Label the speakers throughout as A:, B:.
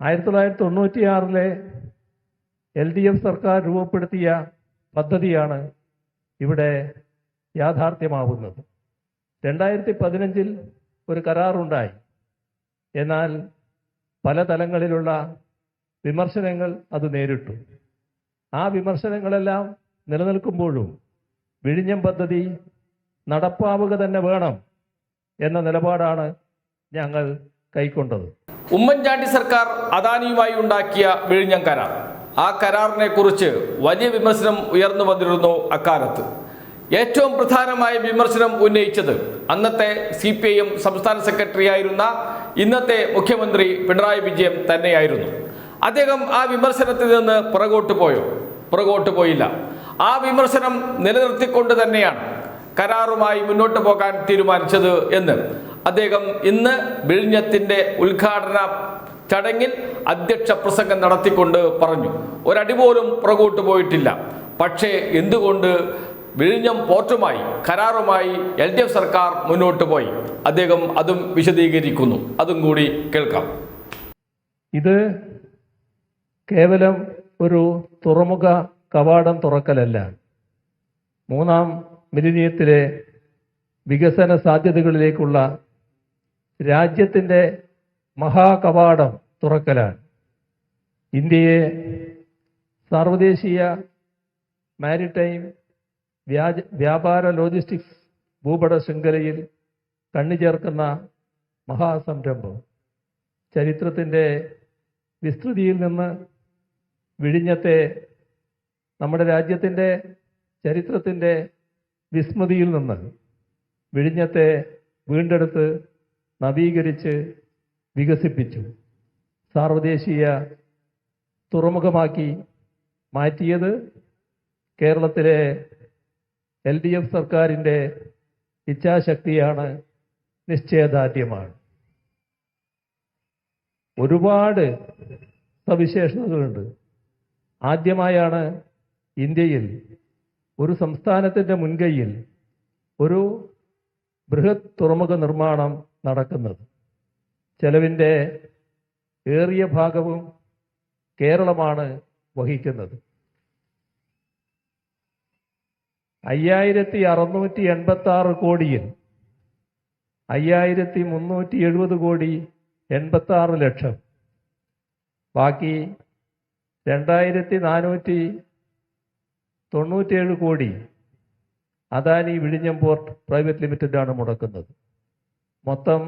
A: ആയിരത്തി തൊള്ളായിരത്തി തൊണ്ണൂറ്റിയാറിലെ L D F സർക്കാർ രൂപപ്പെടുത്തിയ പദ്ധതിയാണ് ഇവിടെ യാഥാർത്ഥ്യമാവുന്നത്. രണ്ടായിരത്തി പതിനഞ്ചിൽ ഒരു കരാറുണ്ടായി. എന്നാൽ പല തലങ്ങളിലുള്ള വിമർശനങ്ങൾ അത് നേരിട്ടു. ആ വിമർശനങ്ങളെല്ലാം നിലനിൽക്കുമ്പോഴും വിഴിഞ്ഞം പദ്ധതി നടപ്പാവുക തന്നെ വേണം എന്ന നിലപാടാണ് ഞങ്ങൾ കൈക്കൊണ്ടത്.
B: ഉമ്മൻചാണ്ടി സർക്കാർ അദാനിയുമായി ഉണ്ടാക്കിയ വിഴിഞ്ഞം കരാർ. ആ കരാറിനെ കുറിച്ച് വലിയ വിമർശനം ഉയർന്നു വന്നിരുന്നു അക്കാലത്ത്. ഏറ്റവും പ്രധാനമായ വിമർശനം ഉന്നയിച്ചത് അന്നത്തെ സി പി ഐ എം സംസ്ഥാന സെക്രട്ടറി ആയിരുന്ന ഇന്നത്തെ മുഖ്യമന്ത്രി പിണറായി വിജയൻ തന്നെയായിരുന്നു. അദ്ദേഹം ആ വിമർശനത്തിൽ നിന്ന് പുറകോട്ട് പോയോ? പുറകോട്ട് പോയില്ല. ആ വിമർശനം നിലനിർത്തിക്കൊണ്ട് തന്നെയാണ് കരാറുമായി മുന്നോട്ട് പോകാൻ തീരുമാനിച്ചത് എന്ന് അദ്ദേഹം ഇന്ന് വിഴിഞ്ഞത്തിന്റെ ഉദ്ഘാടന ചടങ്ങിൽ അധ്യക്ഷ പ്രസംഗം നടത്തിക്കൊണ്ട് പറഞ്ഞു. ഒരടി പോലും പുറകോട്ട് പോയിട്ടില്ല. പക്ഷേ എന്തുകൊണ്ട് വിഴിഞ്ഞം പോർട്ടുമായി കരാറുമായി എൽ ഡി എഫ് സർക്കാർ മുന്നോട്ട് പോയി? അദ്ദേഹം അതും വിശദീകരിക്കുന്നു. അതും കൂടി കേൾക്കാം.
A: ഇത് കേവലം ഒരു തുറമുഖ കവാടം തുറക്കലല്ല. മൂന്നാം മിലിനിയത്തിലെ വികസന സാധ്യതകളിലേക്കുള്ള രാജ്യത്തിന്റെ മഹാകവാടം തുറക്കലാണ്. ഇന്ത്യയെ സാർവദേശീയ മാരിടൈം വ്യാജ വ്യാപാര ലോജിസ്റ്റിക്സ് ഭൂപട ശൃംഖലയിൽ കണ്ണു ചേർക്കുന്ന മഹാസംരംഭം. ചരിത്രത്തിന്റെ വിസ്തൃതിയിൽ നിന്ന് വിഴിഞ്ഞത്തെ നമ്മുടെ രാജ്യത്തിന്റെ ചരിത്രത്തിന്റെ വിസ്മൃതിയിൽ നിന്ന് വിഴിഞ്ഞത്തെ വീണ്ടെടുത്ത് നവീകരിച്ച് വികസിപ്പിച്ചു. സാർവദേശീയ തുറമുഖമാക്കി മാറ്റിയത് കേരളത്തിലെ എൽ ഡി എഫ് സർക്കാരിന്റെ ഇച്ഛാശക്തിയാണ് നിശ്ചയദാർഢ്യമാണ്. ഒരുപാട് സവിശേഷതകളുണ്ട്. ആദ്യമായാണ് ഇന്ത്യയിൽ ഒരു സംസ്ഥാനത്തിന്റെ മുൻകൈയിൽ ഒരു ബൃഹത് തുറമുഖ നിർമ്മാണം നടക്കുന്നത്. ചെലവിന്റെ ഏറിയ ഭാഗവും കേരളമാണ് വഹിക്കുന്നത്. അയ്യായിരത്തി അറുന്നൂറ്റി എൺപത്തി ആറ് കോടിയിൽ അയ്യായിരത്തി മുന്നൂറ്റി എഴുപത് കോടി എൺപത്തി ആറ് ലക്ഷം. ബാക്കി രണ്ടായിരത്തി നാനൂറ്റി തൊണ്ണൂറ്റേഴ് കോടി അദാനി വിഴിഞ്ഞം പോർട്ട് പ്രൈവറ്റ് ലിമിറ്റഡാണ് മുടക്കുന്നത്. മൊത്തം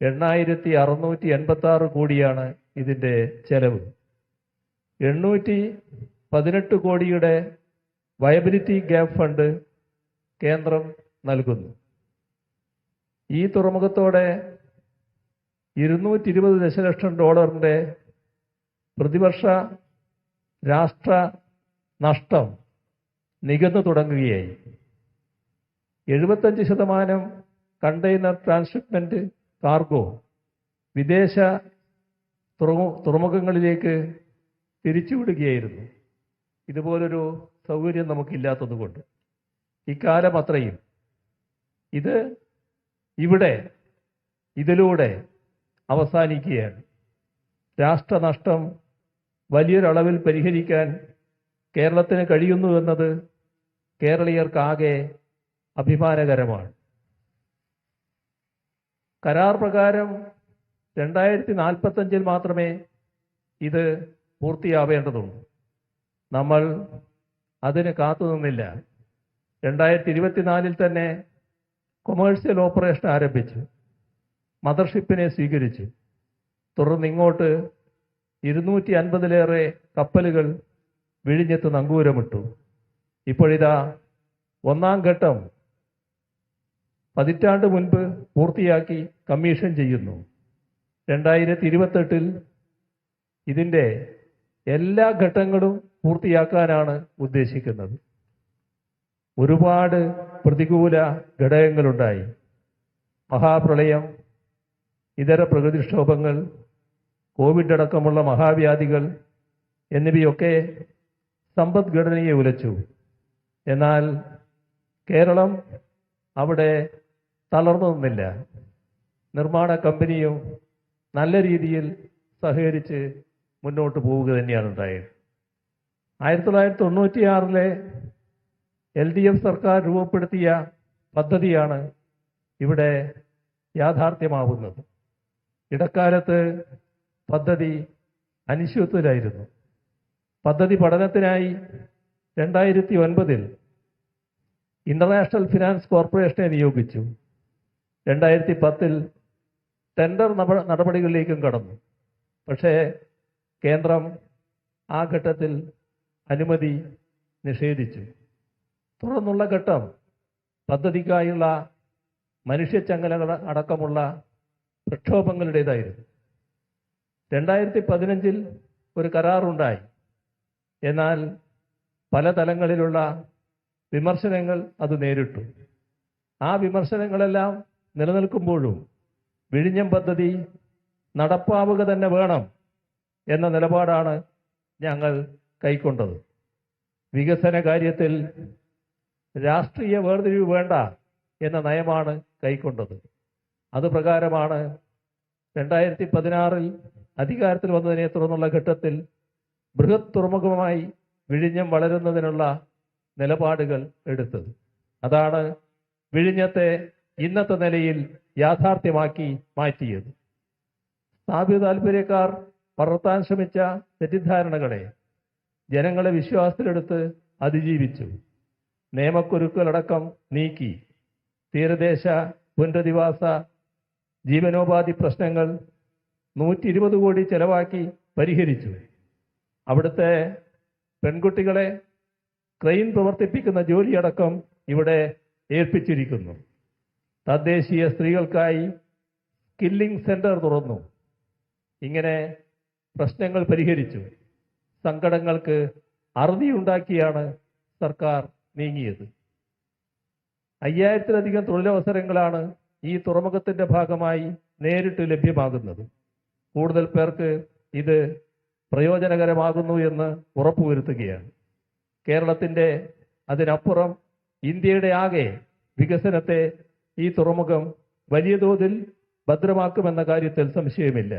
A: എണ്ണായിരത്തി അറുന്നൂറ്റി എൺപത്തി ആറ് കോടിയാണ് ഇതിന്റെ ചെലവ്. എണ്ണൂറ്റി പതിനെട്ട് കോടിയുടെ വയബിലിറ്റി ഗ്യാപ് ഫണ്ട് കേന്ദ്രം നൽകുന്നു. ഈ തുറമുഖത്തോടെ ഇരുന്നൂറ്റി ഇരുപത് ദശലക്ഷം ഡോളറിന്റെ പ്രതിവർഷ രാഷ്ട്ര നഷ്ടം നികന്നു തുടങ്ങുകയായി. എഴുപത്തഞ്ച് ശതമാനം കണ്ടെയ്നർ ട്രാൻസ്ഷിപ്മെന്റ് കാർഗോ വിദേശ തുറമുഖങ്ങളിലേക്ക് തിരിച്ചുവിടുകയായിരുന്നു. ഇതുപോലൊരു സൗകര്യം നമുക്കില്ലാത്തതുകൊണ്ട്. ഇക്കാലം അത്രയും. ഇത് ഇവിടെ ഇതിലൂടെ അവസാനിക്കുകയാണ്. രാഷ്ട്രനഷ്ടം വലിയൊരളവിൽ പരിഹരിക്കാൻ കേരളത്തിന് കഴിയുന്നു എന്നത് കേരളീയർക്കാകെ അഭിമാനകരമാണ്. കരാർ പ്രകാരം രണ്ടായിരത്തി നാൽപ്പത്തഞ്ചിൽ മാത്രമേ ഇത് പൂർത്തിയാവേണ്ടതുള്ളൂ. നമ്മൾ അതിന് കാത്തുനിന്നില്ല രണ്ടായിരത്തി ഇരുപത്തിനാലിൽ തന്നെ കൊമേഴ്സ്യൽ ഓപ്പറേഷൻ ആരംഭിച്ചു. മദർഷിപ്പിനെ സ്വീകരിച്ച്. തുടർന്ന് ഇങ്ങോട്ട് ഇരുന്നൂറ്റി അൻപതിലേറെ കപ്പലുകൾ വിഴിഞ്ഞത്ത് നങ്കൂരമിട്ടു. ഇപ്പോഴിതാ ഒന്നാം ഘട്ടം പതിറ്റാണ്ട് മുൻപ് പൂർത്തിയാക്കി കമ്മീഷൻ ചെയ്യുന്നു. രണ്ടായിരത്തി ഇരുപത്തെട്ടിൽ ഇതിന്റെ എല്ലാ ഘട്ടങ്ങളും പൂർത്തിയാക്കാനാണ് ഉദ്ദേശിക്കുന്നത്. ഒരുപാട് പ്രതികൂല ഘടകങ്ങളുണ്ടായി. മഹാപ്രളയം ഇതര പ്രകൃതിക്ഷോഭങ്ങൾ കോവിഡ് അടക്കമുള്ള മഹാവ്യാധികൾ എന്നിവയൊക്കെ സമ്പദ്ഘടനയെ ഉലച്ചു. എന്നാൽ കേരളം അവിടെ തളർന്നു നിന്നില്ല. നിർമ്മാണ കമ്പനിയും നല്ല രീതിയിൽ സഹകരിച്ച് മുന്നോട്ട് പോവുക തന്നെയാണ് ഉണ്ടായത്. ആയിരത്തി തൊള്ളായിരത്തി തൊണ്ണൂറ്റിയാറിലെ എൽ ഡി എഫ് സർക്കാർ രൂപപ്പെടുത്തിയ പദ്ധതിയാണ് ഇവിടെ യാഥാർത്ഥ്യമാവുന്നത്. ഇടക്കാലത്ത് പദ്ധതി അനിശ്ചിതത്വത്തിലായിരുന്നു. പദ്ധതി പഠനത്തിനായി രണ്ടായിരത്തി ഒൻപതിൽ ഇന്റർനാഷണൽ ഫിനാൻസ് കോർപ്പറേഷനെ നിയോഗിച്ചു. രണ്ടായിരത്തി പത്തിൽ ടെൻഡർ നട- നടപടികളിലേക്കും കടന്നു. പക്ഷേ കേന്ദ്രം ആ ഘട്ടത്തിൽ അനുമതി നിഷേധിച്ചു. തുടർന്നുള്ള ഘട്ടം പദ്ധതിക്കായുള്ള മനുഷ്യച്ചങ്ങലകൾ അടക്കമുള്ള പ്രക്ഷോഭങ്ങളുടേതായിരുന്നു. രണ്ടായിരത്തി പതിനഞ്ചിൽ ഒരു കരാറുണ്ടായി. എന്നാൽ പല തലങ്ങളിലുള്ള വിമർശനങ്ങൾ അത് നേരിട്ടു. ആ വിമർശനങ്ങളെല്ലാം നിലനിൽക്കുമ്പോഴും വിഴിഞ്ഞം പദ്ധതി നടപ്പാവുക തന്നെ വേണം എന്ന നിലപാടാണ് ഞങ്ങൾ കൈക്കൊണ്ടത്. വികസന കാര്യത്തിൽ രാഷ്ട്രീയ വേർതിരിവ് വേണ്ട എന്ന നയമാണ് കൈക്കൊണ്ടത്. അത് പ്രകാരമാണ് രണ്ടായിരത്തി പതിനാറിൽ അധികാരത്തിൽ വന്നതിനെ തുടർന്നുള്ള ഘട്ടത്തിൽ ബൃഹത് തുറമുഖമായി വിഴിഞ്ഞം വളരുന്നതിനുള്ള നിലപാടുകൾ എടുത്തത്. അതാണ് വിഴിഞ്ഞത്തെ ഇന്നത്തെ നിലയിൽ യാഥാർത്ഥ്യമാക്കി മാറ്റിയത്. സ്ഥാപിത താല്പര്യക്കാർ വളർത്താൻ ശ്രമിച്ച തെറ്റിദ്ധാരണകളെ ജനങ്ങളെ വിശ്വാസത്തിലെടുത്ത് അതിജീവിച്ചു. നിയമക്കുരുക്കളടക്കം നീക്കി. തീരദേശ പുനരധിവാസ ജീവനോപാധി പ്രശ്നങ്ങൾ നൂറ്റി ഇരുപത് കോടി ചെലവാക്കി പരിഹരിച്ചു. അവിടുത്തെ പെൺകുട്ടികളെ ക്രെയിൻ പ്രവർത്തിപ്പിക്കുന്ന ജോലിയടക്കം ഇവിടെ ഏൽപ്പിച്ചിരിക്കുന്നു. തദ്ദേശീയ സ്ത്രീകൾക്കായി സ്കില്ലിംഗ് സെന്റർ തുറന്നു. ഇങ്ങനെ പ്രശ്നങ്ങൾ പരിഹരിച്ചു. സങ്കടങ്ങൾക്ക് അറുതിയുണ്ടാക്കിയാണ് സർക്കാർ നീങ്ങിയത്. അയ്യായിരത്തിലധികം തൊഴിലവസരങ്ങളാണ് ഈ തുറമുഖത്തിന്റെ ഭാഗമായി നേരിട്ട് ലഭ്യമാകുന്നത്. കൂടുതൽ പേർക്ക് ഇത് പ്രയോജനകരമാകുന്നു എന്ന് ഉറപ്പുവരുത്തുകയാണ്. കേരളത്തിന്റെ അതിനപ്പുറം ഇന്ത്യയുടെ ആകെ വികസനത്തെ ഈ തുറമുഖം വലിയ തോതിൽ ഭദ്രമാക്കുമെന്ന കാര്യത്തിൽ സംശയമില്ല.